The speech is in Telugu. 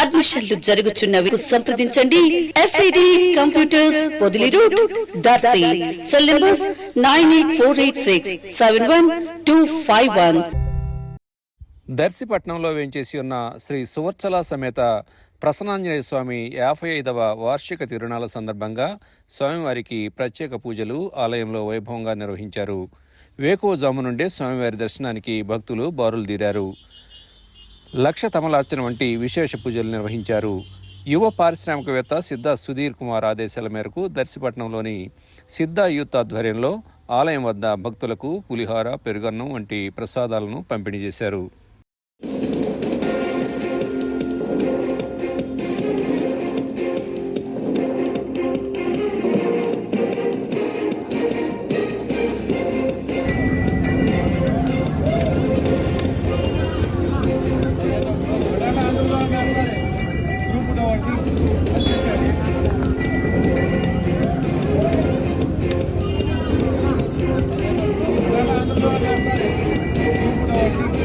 అడ్మిషన్లు జరుగుచున్నవి సంప్రదించండి. SID computers Podili route Darsi. Cell numbers nine eight four eight six seven one two five one. దర్శిపట్నంలో వేంచేసి ఉన్న శ్రీ సువర్చల సమేత ప్రసన్నాంజనేయ స్వామి యాభై ఐదవ వార్షిక తిరుణాల సందర్భంగా స్వామివారికి ప్రత్యేక పూజలు ఆలయంలో వైభవంగా నిర్వహించారు. వేకువజాము నుండే స్వామివారి దర్శనానికి భక్తులు బారులు తీరారు. లక్ష తమలార్చన వంటి విశేష పూజలు నిర్వహించారు. యువ పారిశ్రామికవేత్త సిద్ధా సుధీర్ కుమార్ ఆదేశాల మేరకు దర్శిపట్నంలోని సిద్ధ యూత్ ఆధ్వర్యంలో ఆలయం వద్ద భక్తులకు పులిహార పెరుగన్నం వంటి ప్రసాదాలను పంపిణీ చేశారు.